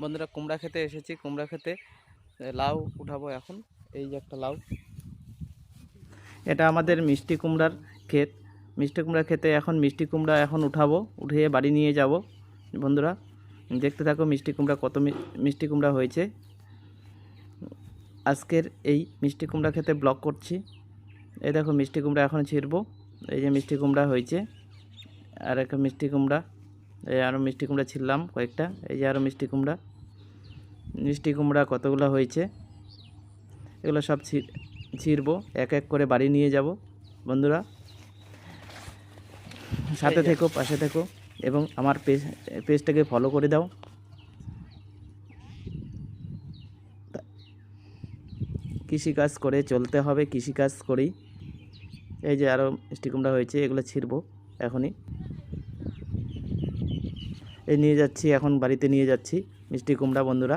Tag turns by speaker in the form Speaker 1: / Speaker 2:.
Speaker 1: বন্ধুরা, কুমড়া খেতে এসেছি। কুমড়া খেতে লাউ উঠাবো এখন। এই যে একটা লাউ। এটা আমাদের মিষ্টি কুমড়ার ক্ষেত। মিষ্টি কুমড়া খেতে এখন মিষ্টি কুমড়া এখন উঠাবো, উঠিয়ে বাড়ি নিয়ে যাব। বন্ধুরা, দেখতে থাকো মিষ্টি কুমড়া কত মিষ্টি কুমড়া হয়েছে। আজকের এই মিষ্টি কুমড়া খেতে ব্লক করছি। এই দেখো মিষ্টি কুমড়া এখন ছিঁড়বো। এই যে মিষ্টি কুমড়া হয়েছে। আর একটা মিষ্টি কুমড়া এই আরও মিষ্টি কুমড়া ছিললাম কয়েকটা। এই যে আরও মিষ্টি কুমড়া। মিষ্টি কুমড়া কতগুলো হয়েছে? এগুলো সব ছিঁড়বো এক এক করে বাড়ি নিয়ে যাব বন্ধুরা। সাথে থেকো পাশে থেকো এবং আমার পেজ পেজটাকে ফলো করে দাও। কৃষিকাজ করে চলতে হবে কৃষিকাজ করেই এই যে আরও মিষ্টি কুমড়া হয়েছে এগুলো ছিঁড়বো এখনই। এই নিয়ে যাচ্ছি এখন বাড়িতে নিয়ে যাচ্ছি মিষ্টি কুমড়া বন্ধুরা।